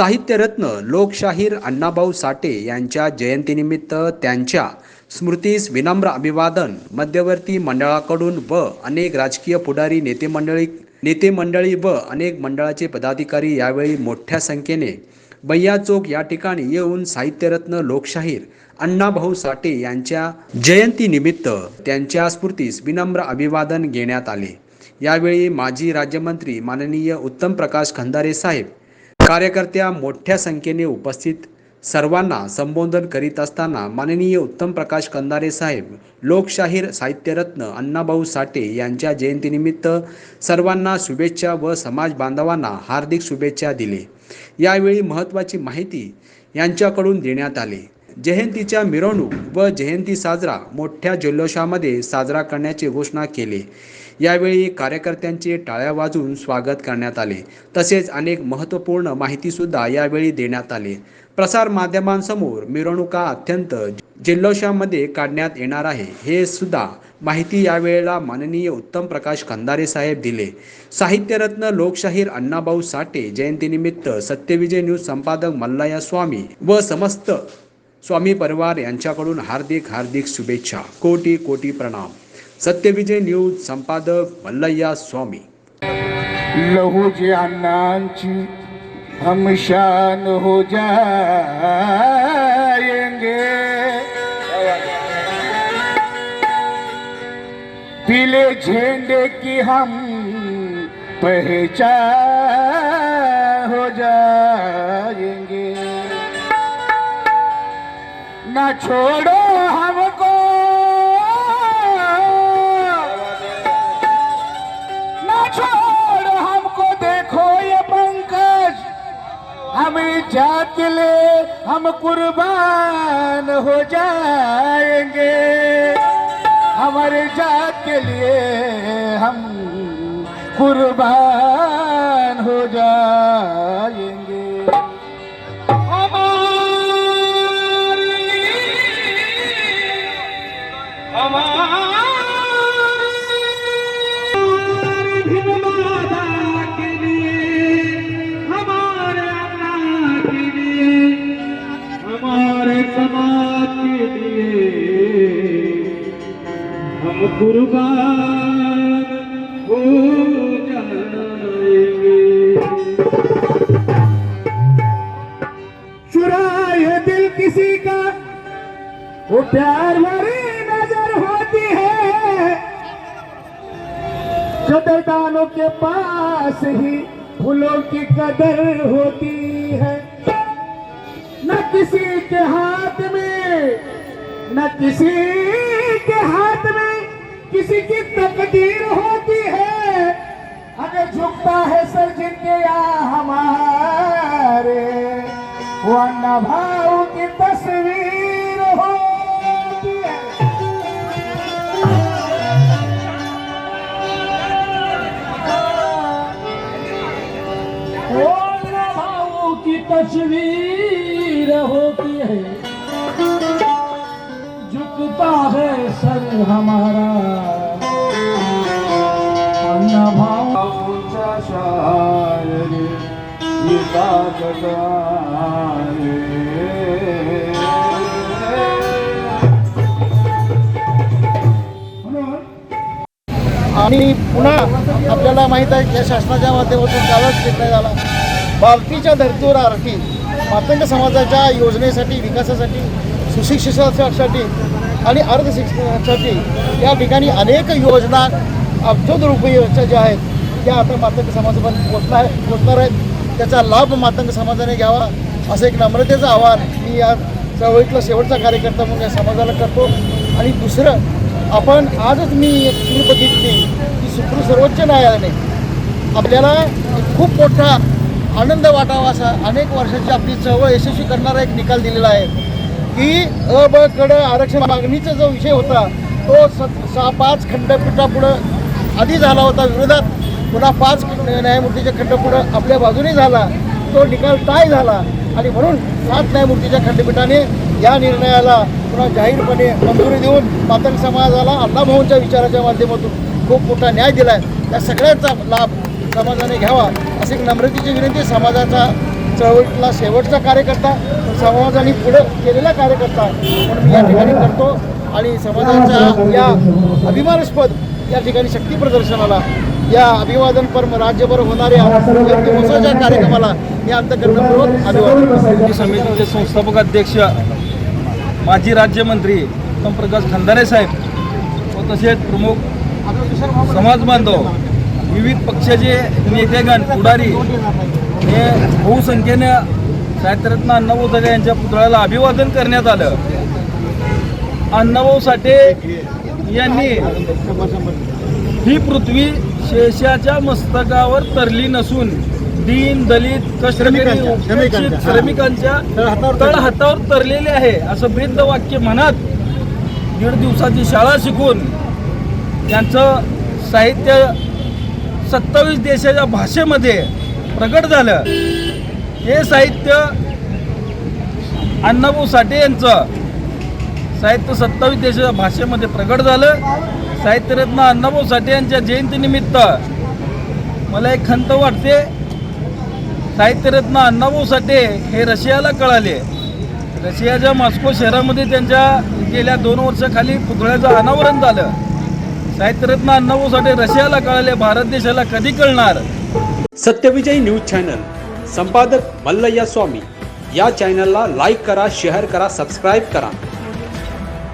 साहित्यरत्न लोकशाहीर अण्णाभाऊ साठे यांच्या जयंतीनिमित्त त्यांच्या स्मृतीस विनम्र अभिवादन मध्यवर्ती मंडळाकडून व अनेक राजकीय पुढारी नेते मंडळी नेते मंडळी व अनेक मंडळाचे पदाधिकारी यावेळी मोठ्या संख्येने बय्या चौक या ठिकाणी येऊन साहित्यरत्न लोकशाहीर अण्णाभाऊ साठे यांच्या जयंतीनिमित्त त्यांच्या स्मृतीस विनम्र अभिवादन घेण्यात आले. यावेळी माजी राज्यमंत्री माननीय उत्तम प्रकाश खंदारे साहेब कार्यकर्त्या मोठ्या संख्येने उपस्थित सर्वांना संबोधन करीत असताना माननीय उत्तम प्रकाश कंदारे साहेब लोकशाहीर साहित्यरत्न अण्णाभाऊ साठे यांच्या जयंतीनिमित्त सर्वांना शुभेच्छा व समाज बांधवांना हार्दिक शुभेच्छा दिले. यावेळी महत्त्वाची माहिती यांच्याकडून देण्यात आली. जयंतीच्या मिरवणूक व जयंती साजरा मोठ्या जल्लोषामध्ये साजरा करण्याची घोषणा केली. यावेळी कार्यकर्त्यांचे टाळ्या वाजवून स्वागत करण्यात आले. तसेच अनेक महत्त्वपूर्ण माहितीसुद्धा यावेळी देण्यात आली. प्रसार माध्यमांसमोर मिरवणुका अत्यंत जल्लोषामध्ये काढण्यात येणार आहे. हे सुद्धा माहिती यावेळेला माननीय उत्तम प्रकाश खंदारे साहेब दिले. साहित्यरत्न लोकशाहीर अण्णाभाऊ साठे जयंतीनिमित्त सत्यविजय न्यूज संपादक मल्लाया स्वामी व समस्त स्वामी परिवार यांच्याकडून हार्दिक हार्दिक शुभेच्छा. कोटी कोटी प्रणाम. सत्यविजय न्यूज़ संपादक मल्लय्या स्वामी। लहू जी अन्नांची हम शान हो जाएँगे। पीले झंडे की हम पहचान हो जाएँगे। ना छोड़ो हमें जात ले हम कुर्बान हो जाएंगे। हमारे जात के लिए हम कुर्बान हो जाएंगे। चुराए दिल किसी का, वो प्यार भरी नज़र होती है। के पास ही फूलों की कदर होती है। न किसी के हाथ में, न किसी के हाथ में किसी की तकदीर होती है। अगर झुकता है सर जिनके यहाँ हमारे वो भाव की तस्वीर होती है। वो की तस्वीर होती है। झुकता है सर हमारा अन्ना भाऊचा आणि पुन्हा आपल्याला माहीत आहे की या शासनाच्या माध्यमातून कालच निर्णय झाला. भारतीच्या धर्तीवर आरती मातंग समाजाच्या योजनेसाठी विकासासाठी सुशिक्षितासाठी आणि अर्धशिक्षणासाठी या ठिकाणी अनेक योजना अब्जोद रुपयाच्या ज्या आहेत त्या आता मातंग समाजापर्यंत पोचणार पोचणार आहेत. त्याचा लाभ मातंग समाजाने घ्यावा असं एक नम्रतेचं आवाहन मी या चळवळीतला शेवटचा कार्यकर्ता म्हणून या समाजाला करतो. आणि दुसरं आपण आजच मी एक क्लिप बघितली की सुप्रू सर्वोच्च न्यायालयाने आपल्याला खूप मोठा आनंद वाटावा असा अनेक वर्षाची आपली चळवळ यशस्वी करणारा एक निकाल दिलेला आहे. की अ ब कड आरक्षण मागणीचा जो विषय होता तो स सहा पाच खंडपीठापुढं आधी झाला होता विरोधात. पुन्हा पाच न्यायमूर्तीच्या खंडपुढं आपल्या बाजूने झाला. तो निकाल टाय झाला. आणि म्हणून सात न्यायमूर्तीच्या खंडपीठाने या निर्णयाला पुन्हा जाहीरपणे मंजुरी देऊन मातंग समाजाला अण्णाभाऊंच्या विचाराच्या माध्यमातून खूप मोठा न्याय दिला आहे त्या सगळ्यांचा लाभ समाजाने घ्यावा अशी नम्रतेची विनंती समाजाचा चळवळीतला शेवटचा कार्यकर्ता पण समाजाने पुढं केलेला कार्यकर्ता म्हणून मी या ठिकाणी करतो. आणि समाजाच्या या अभिमानास्पद या ठिकाणी शक्ती प्रदर्शनाला या अभिवादन पर राज्यभर होणाऱ्या दिवसाच्या कार्यक्रमाला मी अंतकरणपूर्वक अभिवादन. समितीचे संस्थापक अध्यक्ष माजी राज्यमंत्री उत्तम प्रकाश खंदारे साहेब व तसेच प्रमुख समाज बांधव विविध पक्षाचे नेतेगण पुढारी हे बहुसंख्येनं साहित्यरत्न अण्णाभाऊ साठे यांच्या पुतळ्याला अभिवादन करण्यात आलं. अण्णाभाऊ साठे यांनी ही पृथ्वी शेषाच्या मस्तकावर तरली नसून दीन दलित कष्टकरी श्रमिकांच्या तळ हातावर तरलेले आहे असं वृद्ध वाक्य म्हणत दीड दिवसाची शाळा शिकून त्यांचं साहित्य सत्तावीस देशाच्या भाषेमध्ये प्रकट झालं. हे साहित्य अण्णाभाऊ साठे यांचं साहित्य सत्तावीस देशाच्या भाषेमध्ये प्रकट झालं. साहित्यरत्न अण्णाभाऊ साठे यांच्या जयंतीनिमित्त मला एक खंत वाटते. साहित्यरत्न अण्णाभाऊ साठे हे रशियाला कळाले. रशियाच्या मॉस्को शहरामध्ये त्यांच्या गेल्या दोन वर्षाखाली पुतळ्याचं अनावरण झालं. साहित्यरत्न अण्णाभाऊ साठे रशियाला कळाले भारत देशाला कधी कळणार? सत्यविजयी न्यूज चॅनल संपादक मल्लय्या स्वामी. या चॅनलला लाईक करा शेअर करा सबस्क्राईब करा.